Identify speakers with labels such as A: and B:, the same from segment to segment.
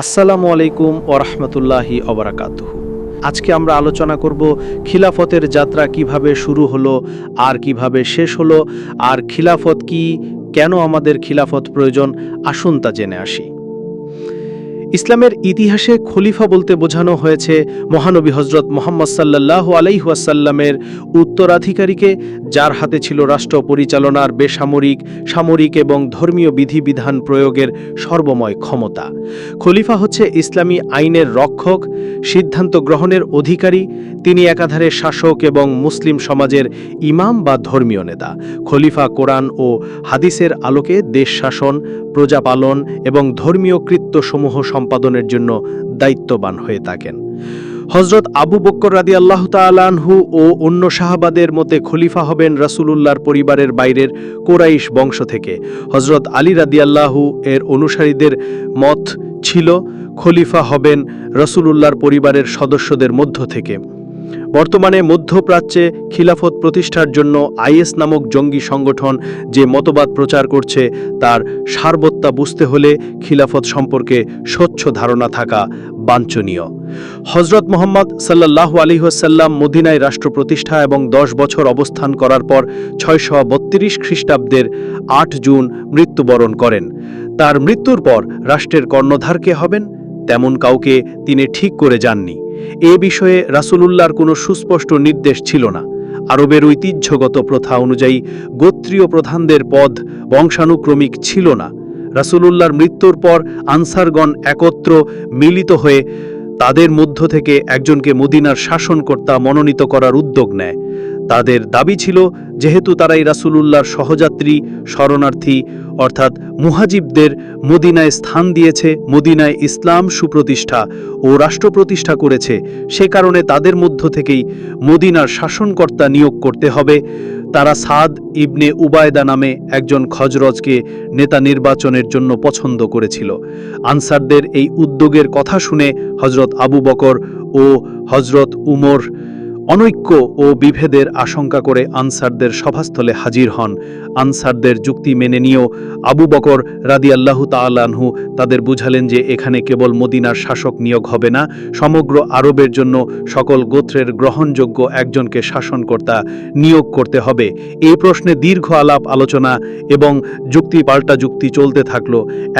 A: আসসালামু আলাইকুম ওরহমতুল্লাহি অবরাকাতুহু আজকে আমরা আলোচনা করব খিলাফতের যাত্রা কীভাবে শুরু হলো, আর কীভাবে শেষ হলো, আর খিলাফত কি, কেন আমাদের খিলাফত প্রয়োজন, আসুন তা জেনে আসি। ইসলামের ইতিহাসে খলিফা বলতে বোঝানো হয়েছে মহানবী হজরত মোহাম্মদ সাল্লাহ আলাইহাসাল্লামের উত্তরাধিকারীকে, যার হাতে ছিল রাষ্ট্র পরিচালনার বেসামরিক, সামরিক এবং ধর্মীয় বিধিবিধান প্রয়োগের সর্বময় ক্ষমতা। খলিফা হচ্ছে ইসলামী আইনের রক্ষক, সিদ্ধান্ত গ্রহণের অধিকারী তিনি একাধারে শাসক এবং মুসলিম সমাজের ইমাম বা ধর্মীয় নেতা। খলিফা কোরআন ও হাদিসের আলোকে দেশ শাসন, প্রজা পালন এবং ধর্মীয় কৃত্যসমূহ সম্পাদনের জন্য দায়িত্ববান হয়ে থাকেন। হজরত আবু বক্কর রাদি আল্লাহ তালানহু ও অন্য শাহবাদের মতে খলিফা হবেন রাসূলুল্লাহর পরিবারের বাইরের কোরাইশ বংশ থেকে। হজরত আলী রাদি আল্লাহু এর অনুসারীদের মত ছিল, খলিফা হবেন রসুলুল্লাহর পরিবারের সদস্যদের মধ্য থেকে। বর্তমানে মধ্যপ্রাচ্যে খিলাফত প্রতিষ্ঠার জন্য আইএস নামক জঙ্গি সংগঠন যে মতবাদ প্রচার করছে, তার সারবত্তা বুঝতে হলে খিলাফত সম্পর্কে স্বচ্ছ ধারণা থাকা বাঞ্ছনীয়। হজরত মোহাম্মদ সাল্লাহ আলিহাসাল্লাম মদিনায় রাষ্ট্র প্রতিষ্ঠা এবং দশ বছর অবস্থান করার পর ছয়শো বত্রিশ খ্রিস্টাব্দের আট জুন মৃত্যুবরণ করেন। তার মৃত্যুর পর রাষ্ট্রের কর্ণধার কে হবেন? তেমন কাউকে তিনি ঠিক করে যাননি। এ বিষয়ে রাসূলুল্লাহর কোনো সুস্পষ্ট নির্দেশ ছিল না। আরবের ঐতিহ্যগত প্রথা অনুযায়ী গোত্রীয় প্রধানদের পদ বংশানুক্রমিক ছিল না। রাসূলুল্লাহর মৃত্যুর পর আনসারগণ একত্র মিলিত হয়ে তাদের মধ্য থেকে একজনকে মদিনার শাসনকর্তা মনোনীত করার উদ্যোগ নেয়। তাদের দাবি ছিল, যেহেতু তারাই রাসূলুল্লাহর সহযাত্রী, শরণার্থী, অর্থাৎ মুহাজিবদের মদিনায় স্থান দিয়েছে, মদিনায় ইসলাম সুপ্রতিষ্ঠা ও রাষ্ট্র প্রতিষ্ঠা করেছে। সে কারণে তাদের মধ্য থেকেই মদিনার শাসনকর্তা নিয়োগ করতে হবে। তারা সাদ ইবনে উবায়দা নামে একজন খজরজকে নেতা নির্বাচনের জন্য পছন্দ করেছিল। আনসারদের এই উদ্যোগের কথা শুনে হজরত আবু বকর ও হজরত উমর অনৈক্য ও বিভেদের আশঙ্কা করে আনসারদের সভাস্থলে হাজির হন। আনসারদের যুক্তি মেনে নিয়েও আবু বকর রাদি আল্লাহু তালানহু তাদের বুঝালেন যে এখানে কেবল মদিনার শাসক নিয়োগ হবে না, সমগ্র আরবের জন্য সকল গোত্রের গ্রহণযোগ্য একজনকে শাসনকর্তা নিয়োগ করতে হবে। এই প্রশ্নে দীর্ঘ আলাপ আলোচনা এবং যুক্তি পাল্টা যুক্তি চলতে থাকল।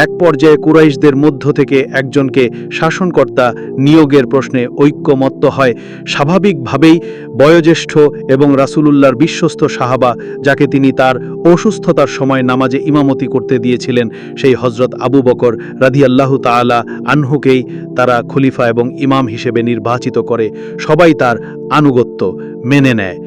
A: এক পর্যায়ে কুরাইশদের মধ্য থেকে একজনকে শাসনকর্তা নিয়োগের প্রশ্নে ঐক্যমত্য হয়। স্বাভাবিকভাবেই বয়োজ্যেষ্ঠ এবং রাসূলুল্লাহর বিশ্বস্ত সাহাবা, যাকে তিনি তার অসুস্থতার সময় নামাজে ইমামতি করতে দিয়েছিলেন, সেই হজরত আবু বকর রাদিয়াল্লাহু তালা আনহুকেই তারা খলিফা এবং ইমাম হিসেবে নির্বাচিত করে। সবাই তার আনুগত্য মেনে নেয়।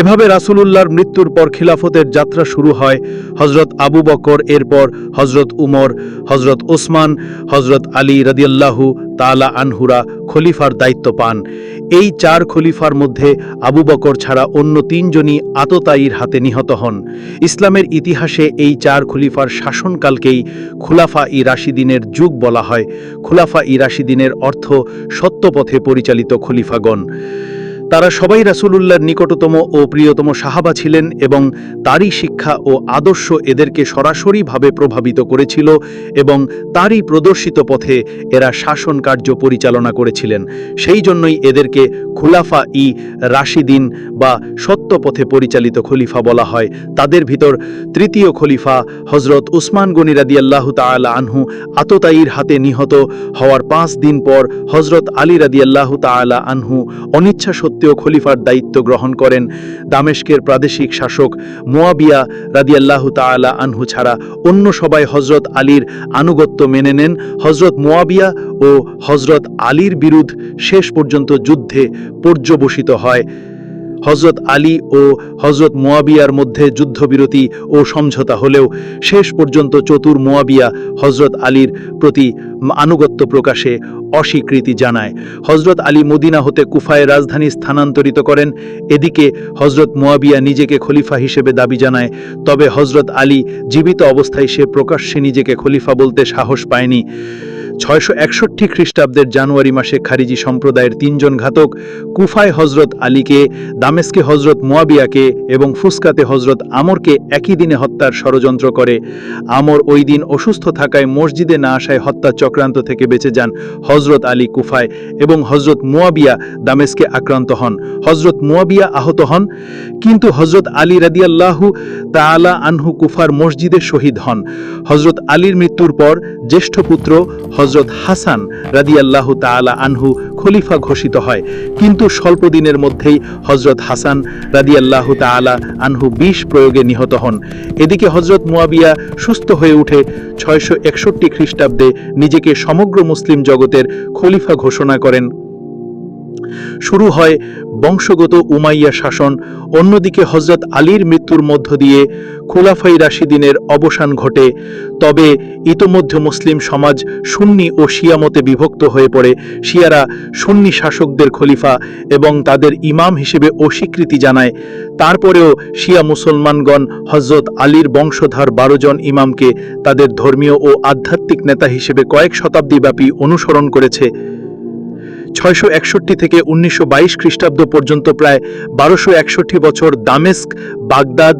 A: এভাবে রাসূলুল্লাহর মৃত্যুর পর খিলাফতের যাত্রা শুরু হয়। হজরত আবু বকর, এরপর হজরত উমর হজরত ওসমান হজরত আলী রাদিয়াল্লাহু তালা আনহুরা খলিফার দায়িত্ব পান। এই চার খলিফার মধ্যে আবু বকর ছাড়া অন্য তিনজনই আততায়ীর হাতে নিহত হন। ইসলামের ইতিহাসে এই চার খলিফার শাসনকালকেই খুলাফা ই রাশিদিনের যুগ বলা হয়। খুলাফা ই রাশিদিনের অর্থ সত্যপথে পরিচালিত খলিফাগণ। তারা সবাই রাসূলুল্লাহর নিকটতম ও প্রিয়তম সাহাবা ছিলেন এবং তারই শিক্ষা ও আদর্শ এদেরকে সরাসরিভাবে প্রভাবিত করেছিল এবং তারই প্রদর্শিত পথে এরা শাসন কার্য পরিচালনা করেছিলেন। সেই জন্যই এদেরকে খুলাফা ই রাশিদিন বা সত্য পথে পরিচালিত খলিফা বলা হয়। তাদের ভিতর তৃতীয় খলিফা হজরত উসমান গনি রাদিয়াল্লাহু তাআলা আনহু আততায়ীর হাতে নিহত হওয়ার পাঁচ দিন পর হজরত আলী রাদিয়াল্লাহু তাআলা আনহু অনিচ্ছা সত্ত্বেও খলিফার দায়িত্ব গ্রহণ করেন দামেশকের প্রাদেশিক শাসক মোয়াবিয়া রাদিয়াল্লাহু তাআলা আনহু ছাড়া অন্য সবাই হজরত আলীর আনুগত্য মেনে নেন। হজরত মোয়াবিয়া ও হজরত আলীর বিরুদ্ধ শেষ পর্যন্ত যুদ্ধে পর্যবসিত হয়। হজরত আলী ও হজরত মোয়াবিয়ার মধ্যে যুদ্ধবিরতি ও সমঝোতা হলেও শেষ পর্যন্ত চতুর মোয়াবিয়া হজরত আলীর প্রতি আনুগত্য প্রকাশে অস্বীকৃতি জানায়। হজরত আলী মদিনা হতে কুফায় রাজধানী স্থানান্তরিত করেন। এদিকে হজরত মোয়াবিয়া নিজেকে খলিফা হিসেবে দাবি জানায়। তবে হজরত আলী জীবিত অবস্থায় সে প্রকাশ্যে নিজেকে খলিফা বলতে সাহস পায়নি। ছয়শো একষট্টি খ্রিস্টাব্দের জানুয়ারি মাসে খারিজি সম্প্রদায়ের তিনজন ঘাতক কুফায় হজরত আলীকে, দামেস্কে হজরত মোয়াবিয়াকে এবং ফুসকাতে হজরত আমরকে একই দিনে হত্যার ষড়যন্ত্র করে। আমর ওই দিন অসুস্থ থাকায় মসজিদে না আসায় হত্যা চক্রান্ত থেকে বেঁচে যান হজরত আলী কুফায় এবং হজরত মুয়াবিয়া দামেস্কে আক্রান্ত হন। হজরত মুয়াবিয়া আহত হন, কিন্তু হজরত আলী রাদিয়াল্লাহু তালা আনহু কুফার মসজিদে শহীদ হন। হজরত আলীর মৃত্যুর পর জ্যেষ্ঠ পুত্র হজরত হাসান রাদিয়াল্লাহু তালা আনহু খলিফা ঘোষিত হয়। কিন্তু স্বল্প দিনের মধ্যেই হজরত হাসান রাদিয়াল্লাহ তালা আনহু বিষ প্রয়োগে নিহত হন। এদিকে হজরত মুয়াবিয়া সুস্থ হয়ে উঠে ছয়শো একষট্টি খ্রিস্টাব্দে নিজেকে সমগ্র মুসলিম জগতের খলিফা ঘোষণা করেন। শুরু হয় বংশগত উমাইয়া শাসন, অন্যদিকে হজরত আলীর মৃত্যুর মধ্য দিয়ে খোলাফাই রাশিদিনের অবসান ঘটে। তবে ইতোমধ্যে মুসলিম সমাজ সুন্নি ও শিয়ামতে বিভক্ত হয়ে পড়ে। শিয়ারা সুন্নি শাসকদের খলিফা এবং তাদের ইমাম হিসেবে অস্বীকৃতি জানায়। তারপরেও শিয়া মুসলমানগণ হজরত আলীর বংশধর বারো জন ইমামকে তাদের ধর্মীয় ও আধ্যাত্মিক নেতা হিসেবে কয়েক শতাব্দীব্যাপী অনুসরণ করেছে। ছয়শো একষট্টি থেকে উনিশশো বাইশ খ্রিস্টাব্দ পর্যন্ত প্রায় বারোশো একষট্টি বছর দামেস্ক, বাগদাদ,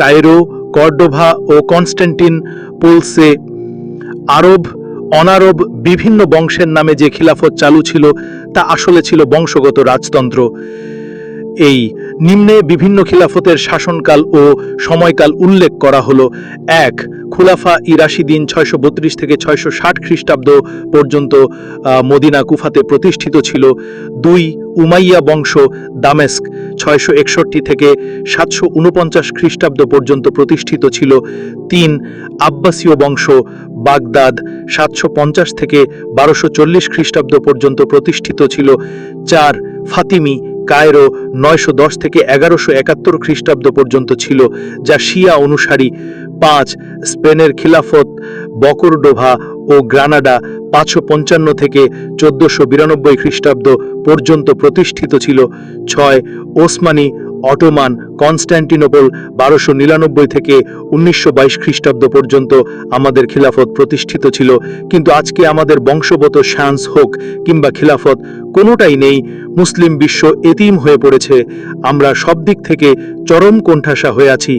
A: কায়রো, কর্ডোভা ও কনস্ট্যান্টিন পোলসে আরব, অনারব বিভিন্ন বংশের নামে যে খিলাফত চালু ছিল তা আসলে ছিল বংশগত রাজতন্ত্র। এই নিম্নে বিভিন্ন খিলাফতের শাসনকাল ও সময়কাল উল্লেখ করা হলো এক খুলাফা ইরাশিদিন ছয়শো বত্রিশ থেকে ছয়শো ষাট খ্রিস্টাব্দ পর্যন্ত মদিনা কুফাতে প্রতিষ্ঠিত ছিল। দুই উমাইয়া বংশ দামেস্ক ছয়শো একষট্টি থেকে সাতশো উনপঞ্চাশ খ্রিস্টাব্দ পর্যন্ত প্রতিষ্ঠিত ছিল। তিন আব্বাসীয় বংশ বাগদাদ সাতশো পঞ্চাশ থেকে বারোশো চল্লিশ খ্রিস্টাব্দ পর্যন্ত প্রতিষ্ঠিত ছিল। চার ফাতিমি কায়রো নয়শো দশ থেকে এগারোশো একাত্তর খ্রিস্টাব্দ পর্যন্ত ছিল, যা শিয়া অনুসারী পাঁচ, স্পেনের খিলাফত, বকরডোভা ও গ্রানাডা পাঁচশো পঞ্চান্ন থেকে চোদ্দশো বিরানব্বই খ্রিস্টাব্দ পর্যন্ত প্রতিষ্ঠিত ছিল। ছয়, ওসমানী, অটোমান কনস্ট্যান্টিনোপল বারোশো নিরানব্বই থেকে উনিশশো বাইশ খ্রিস্টাব্দ পর্যন্ত আমাদের খিলাফত প্রতিষ্ঠিত ছিল, কিন্তু আজকে আমাদের বংশগত শান্স হোক কিংবা খিলাফত কোনোটাই নেই, মুসলিম বিশ্ব এতিম হয়ে পড়েছে। আমরা সব দিক থেকে চরম কোণঠাসা হয়ে আছি।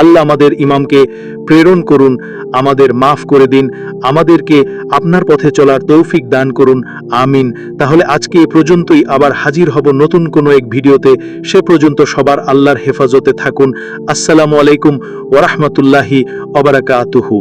A: আল্লাহ আমাদের ইমামকে প্রেরণ করুন, আমাদের মাফ করে দিন, আমাদেরকে আপনার পথে চলার তৌফিক দান করুন, আমিন। তাহলে আজকে এ পর্যন্তই, আবার হাজির হব নতুন কোনো এক ভিডিওতে, সে পর্যন্ত সবার আল্লাহর হেফাজতে থাকুন। আসসালামু আলাইকুম ওরহমতুল্লাহি অবরাকাতুহু